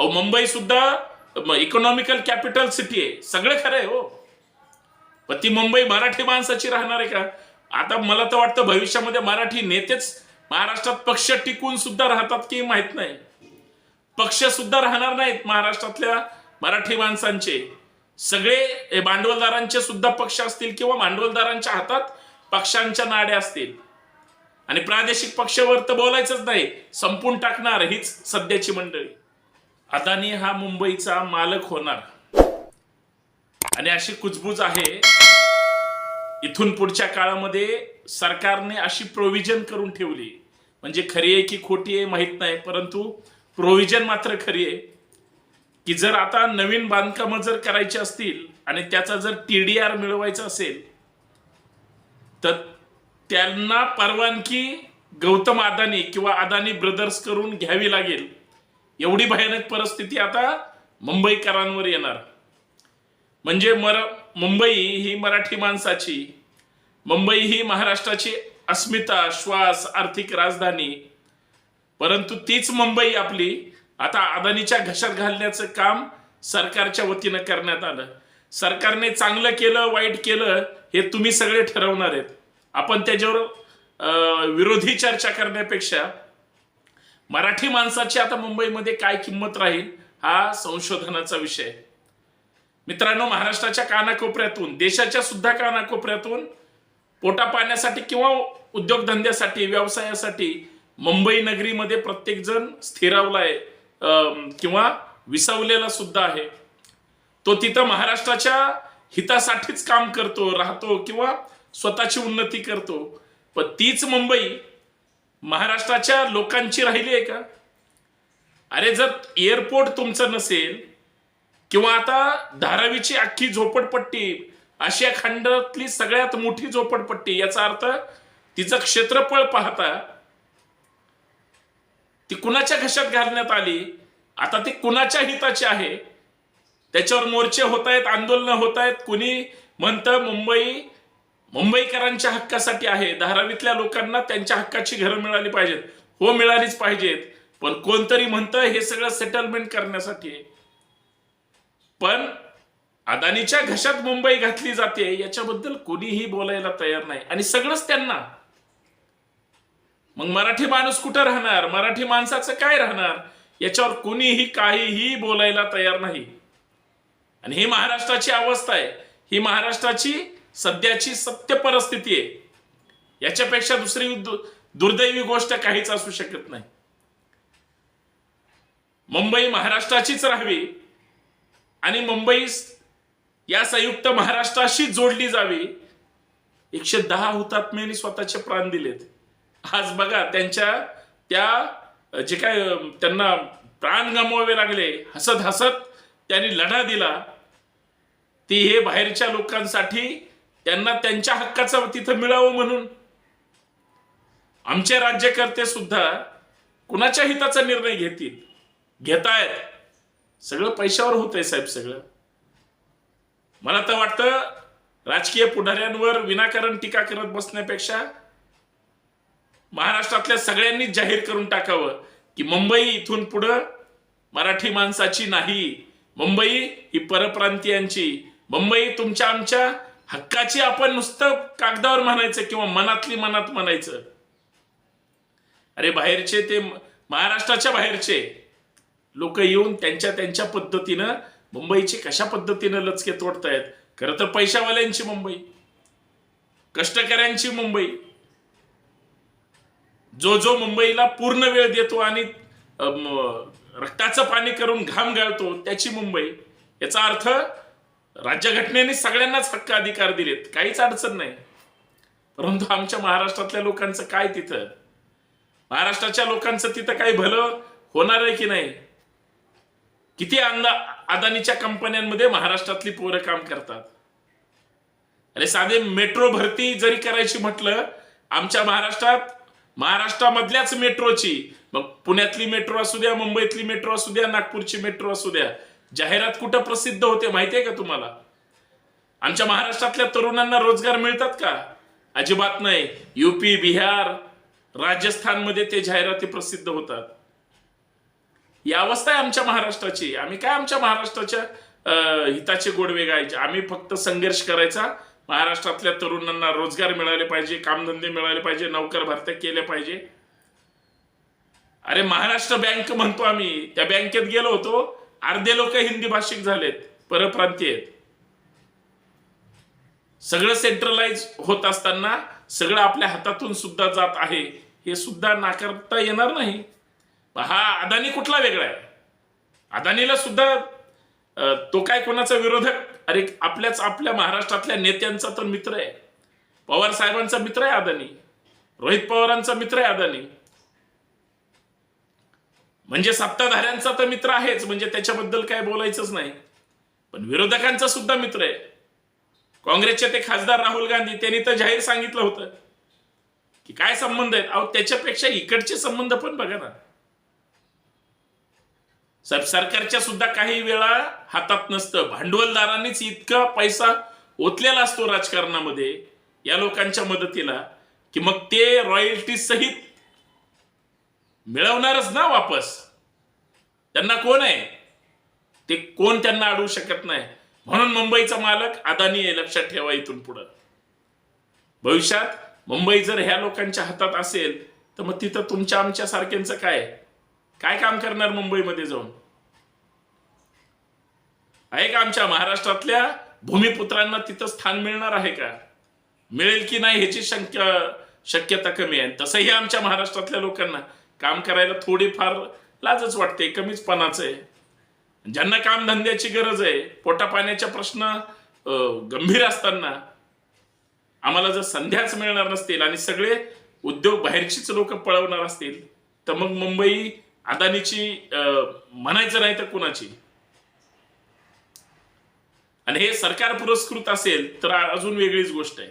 अहो मुंबई सुद्धा economical capital city आहे. सगळं खरं आहे हो. पण ती मुंबई मराठी माणसाची राहणार आहे का? आता मला तर वाटतं भविष्यामध्ये मराठी नेतेच महाराष्ट्रात पक्ष टिकून सुद्धा राहतात की माहीत नाही. पक्ष सुद्धा राहणार नाहीत महाराष्ट्रातल्या मराठी माणसांचे. सगळे भांडवलदारांचे सुद्धा पक्ष असतील किंवा भांडवलदारांच्या हातात पक्षांच्या नाड्या असतील. आणि प्रादेशिक पक्षावर तर बोलायचंच नाही. संपून टाकणार हीच सध्याची मंडळी. अदानी हा मुंबईचा मालक होणार. आणि अशी कुजबूज आहे इथून पुढच्या काळामध्ये सरकारने अशी प्रोव्हिजन करून ठेवली. म्हणजे खरी आहे की खोटी आहे माहीत नाही परंतु प्रोव्हिजन मात्र खरी आहे. की जर आता नवीन बांधकामं जर करायची असतील आणि त्याचा जर टी डी आर मिळवायचा असेल तर त्यांना परवानगी गौतम अदानी किंवा अदानी ब्रदर्स करून घ्यावी लागेल. एवढी भयानक परिस्थिती आता मुंबईकरांवर येणार. म्हणजे मर मुंबई ही मराठी माणसाची मुंबई ही महाराष्ट्राची अस्मिता श्वास आर्थिक राजधानी. परंतु तीच मुंबई आपली आता अदानीच्या घशात घालण्याचं काम सरकारच्या वतीनं करण्यात आलं. सरकारने चांगलं केलं वाईट केलं हे तुम्ही सगळे ठरवणार आहेत. आपण त्याच्यावर विरोधी चर्चा करण्यापेक्षा मराठी माणसाची आता मुंबईमध्ये काय किंमत राहील हा संशोधनाचा विषय मित्रांनो महाराष्ट्राच्या कानाकोपऱ्यातून देशाच्या सुद्धा कानाकोपऱ्यातून पोटा पाण्यासाठी किंवा उद्योगधंद्यासाठी व्यवसायासाठी मुंबई नगरीमध्ये प्रत्येकजण स्थिरावलाय किंवा विसावलेला सुद्धा आहे. तो तिथं महाराष्ट्राच्या हितासाठीच काम करतो राहतो किंवा स्वतःची उन्नती करतो. पण तीच मुंबई महाराष्ट्राच्या लोकांची राहिली आहे का? अरे जर एअरपोर्ट तुमचं नसेल किंवा आता धारावीची अख्खी झोपडपट्टी आशिया खंडातली सगळ्यात मोठी झोपडपट्टी याचा अर्थ तिचं क्षेत्रफळ पाहता ती कुणाच्या घशात घालण्यात आली? आता ती कुणाच्या हिताची आहे? त्याच्यावर मोर्चे होत आहेत आंदोलनं होत आहेत कुणी म्हणतं मुंबई मुंबईकरांच्या हक्कासाठी आहे. धारावीतल्या लोकांना त्यांच्या हक्काची घरं मिळाली पाहिजेत. हो मिळालीच पाहिजेत. पण कोणतरी म्हणतं हे सगळं सेटलमेंट करण्यासाठी. पण अदानीच्या घशात मुंबई घातली जाते याच्याबद्दल कोणीही बोलायला तयार नाही. आणि सगळंच त्यांना. मग मराठी माणूस कुठं राहणार? मराठी माणसाचं काय राहणार? याच्यावर कुणीही काहीही बोलायला तयार नाही. आणि ही महाराष्ट्राची अवस्था आहे. ही महाराष्ट्राची सध्याची सत्य परिस्थिती आहे. याच्यापेक्षा दुसरी दुर्दैवी गोष्ट काहीच असू शकत नाही. मुंबई महाराष्ट्राचीच राहावी आणि मुंबई या संयुक्त महाराष्ट्राशी जोडली जावी. एकशे दहा हुतात्म्यांनी स्वतःचे प्राण दिलेत. आज बघा त्यांच्या त्या जे काय त्यांना प्राण गमवावे लागले हसत हसत त्यांनी लढा दिला. ती हे बाहेरच्या लोकांसाठी त्यांना त्यांच्या हक्काचं तिथं मिळावं म्हणून. आमचे राज्यकर्ते सुद्धा कुणाच्या हिताचा निर्णय घेतील? घेतायत. सगळं पैशावर होतंय साहेब सगळं. मला तर वाटतं राजकीय पुढाऱ्यांवर विनाकारण टीका करत बसण्यापेक्षा महाराष्ट्रातल्या सगळ्यांनी जाहीर करून टाकावं की मुंबई इथून पुढं मराठी माणसाची नाही. मुंबई ही परप्रांतीयांची. मुंबई तुमच्या आमच्या हक्काची आपण नुसतं कागदावर म्हणायचं किंवा मनातली मनात म्हणायचं. अरे बाहेरचे ते महाराष्ट्राच्या बाहेरचे लोक येऊन त्यांच्या त्यांच्या पद्धतीनं मुंबईची कशा पद्धतीनं लचके तोडतायत? खरं तर पैशावाल्यांची मुंबई. कष्टकऱ्यांची मुंबई. जो जो मुंबईला पूर्ण वेळ देतो आणि रक्ताचं पाणी करून घाम गाळतो त्याची मुंबई. याचा अर्थ राज्यघटनेने सगळ्यांनाच हक्क अधिकार दिलेत. काहीच अडचण नाही. परंतु आमच्या महाराष्ट्रातल्या लोकांचं काय तिथं? महाराष्ट्राच्या लोकांचं तिथं काही भलं होणार आहे की नाही? किती अंदा अदानीच्या कंपन्यांमध्ये महाराष्ट्रातली पोरं काम करतात? अरे साधे मेट्रो भरती जरी करायची म्हटलं आमच्या महाराष्ट्रात महाराष्ट्रामधल्याच मेट्रोची मग पुण्यातली मेट्रो असू द्या मुंबईतली मेट्रो असू द्या नागपूरची मेट्रो असू द्या जाहिरात कुठं प्रसिद्ध होते माहितीये का तुम्हाला? आमच्या महाराष्ट्रातल्या तरुणांना रोजगार मिळतात का? अजिबात नाही. युपी बिहार राजस्थानमध्ये ते जाहिराती प्रसिद्ध होतात. ही अवस्था आहे आमच्या महाराष्ट्राची. आम्ही काय आमच्या महाराष्ट्राच्या हिताचे गोडवे गायचे? आम्ही फक्त संघर्ष करायचा. महाराष्ट्रातल्या तरुणांना रोजगार मिळाले पाहिजे कामधंदे मिळाले पाहिजे नोकर भरत्या केल्या पाहिजे. अरे महाराष्ट्र बँक म्हणतो आम्ही. त्या बँकेत गेलो होतो. अर्धे लोक हिंदी भाषिक झालेत परप्रांतीय आहेत. सगळं सेंट्रलाइज होत असताना सगळं आपल्या हातातून सुद्धा जात आहे हे सुद्धा नाकारता येणार नाही. हा अदानी कुठला वेगळा आहे? अदानीला सुद्धा तो काय कोणाचा विरोधक? अरे आपल्याच आपल्या महाराष्ट्रातल्या नेत्यांचा तर मित्र आहे. पवार साहेबांचा मित्र आहे अदानी. रोहित पवारांचा मित्र आहे अदानी. म्हणजे सत्ताधाऱ्यांचा तर मित्र आहेच म्हणजे त्याच्याबद्दल काय बोलायचंच नाही. पण विरोधकांचा सुद्धा मित्र आहे. काँग्रेसचे ते खासदार राहुल गांधी त्यांनी तर जाहीर सांगितलं होतं की काय संबंध आहेत? अहो त्याच्यापेक्षा इकडचे संबंध पण बघा ना. सर सरकारच्या सुद्धा काही वेळा हातात नसतं. भांडवलदारांनीच इतका पैसा ओतलेला असतो राजकारणामध्ये या लोकांच्या मदतीला की मग ते रॉयल्टी सहित मिळवणारच ना वापस. त्यांना कोण आहे? ते कोण त्यांना अडवू शकत नाही. म्हणून मुंबईचा मालक अदानी आहे लक्षात ठेवा इथून पुढं. भविष्यात मुंबई जर ह्या लोकांच्या हातात असेल तर मग तिथं तुमच्या आमच्या सारख्यांचं काय? काय काम करणार मुंबईमध्ये जाऊन? आहे का आमच्या महाराष्ट्रातल्या भूमिपुत्रांना तिथं स्थान मिळणार आहे का? मिळेल की नाही ह्याची शंका शक्यता कमी आहे. तसंही आमच्या महाराष्ट्रातल्या लोकांना. काम करायला थोडीफार लाजच वाटते कमीच पणाचं आहे. ज्यांना काम धंद्याची गरज आहे पोटापाण्याचा प्रश्न गंभीर असताना आम्हाला जर संध्याच मिळणार नसतील आणि सगळे उद्योग बाहेरचीच लोक पळवणार असतील तर मग मुंबई अदानीची म्हणायचं नाही तर कुणाची? आणि हे सरकार पुरस्कृत असेल तर अजून वेगळीच गोष्ट आहे.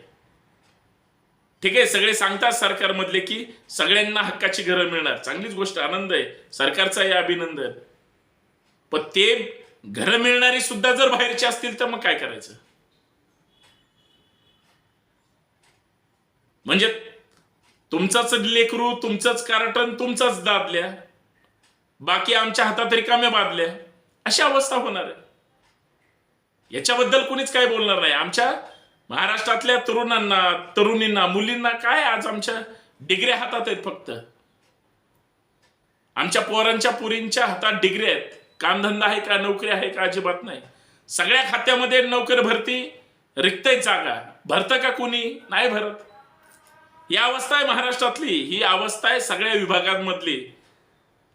ठीक आहे सगळे सांगतात सरकारमधले की सगळ्यांना हक्काची घरं मिळणार. चांगलीच गोष्ट आनंद आहे. सरकारचा अभिनंदन. पण ते घरं मिळणारी सुद्धा जर बाहेरची असतील तर मग काय करायचं? म्हणजे तुमचाच लेकरू तुमचंच कार्टन तुमचाच दादल्या बाकी आमच्या हातात रिकाम्या बादल्या अशी अवस्था होणार आहे. याच्याबद्दल कुणीच काय बोलणार नाही. आमच्या महाराष्ट्रातल्या तरुणांना तरुणींना मुलींना काय आज आमच्या डिग्र्या हातात आहेत फक्त? आमच्या पोरांच्या पुरींच्या हातात डिग्री आहेत. कामधंदा आहे का नोकरी आहे का अजिबात नाही. सगळ्या खात्यामध्ये नोकरी भरती रिक्त जागा. भरतं का कुणी? नाही भरत. ही अवस्था आहे महाराष्ट्रातली. ही अवस्था आहे सगळ्या विभागांमधली.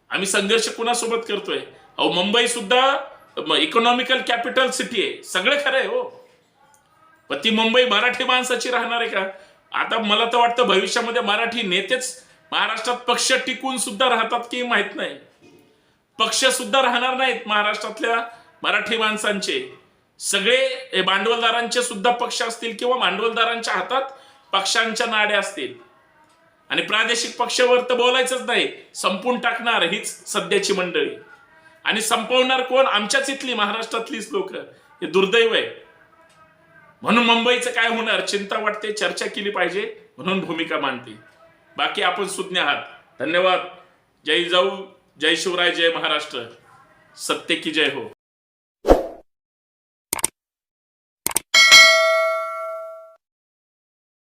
आम्ही संघर्ष कुणासोबत करतोय? अहो मुंबई सुद्धा इकॉनॉमिकल कॅपिटल सिटी आहे. सगळं खरं आहे हो. पण ती मुंबई मराठी माणसाची राहणार आहे का? आता मला तर वाटतं भविष्यामध्ये मराठी नेतेच महाराष्ट्रात पक्ष टिकून सुद्धा राहतात की माहीत नाही. पक्ष सुद्धा राहणार नाहीत महाराष्ट्रातल्या मराठी माणसांचे. सगळे भांडवलदारांचे सुद्धा पक्ष असतील किंवा भांडवलदारांच्या हातात पक्षांच्या नाड्या असतील. आणि प्रादेशिक पक्षावर तर बोलायचंच नाही संपून टाकणार हीच सध्याची मंडळी. आणि संपवणार कोण? आमच्याच इथली महाराष्ट्रातलीच लोक. हे दुर्दैव आहे. म्हणून मुंबईचं काय होणार? चिंता वाटते चर्चा केली पाहिजे म्हणून भूमिका मांडते. बाकी आपण सुज्ञ आहात. धन्यवाद. जय जाऊ जय शिवराय जय महाराष्ट्र. सत्य की जय हो.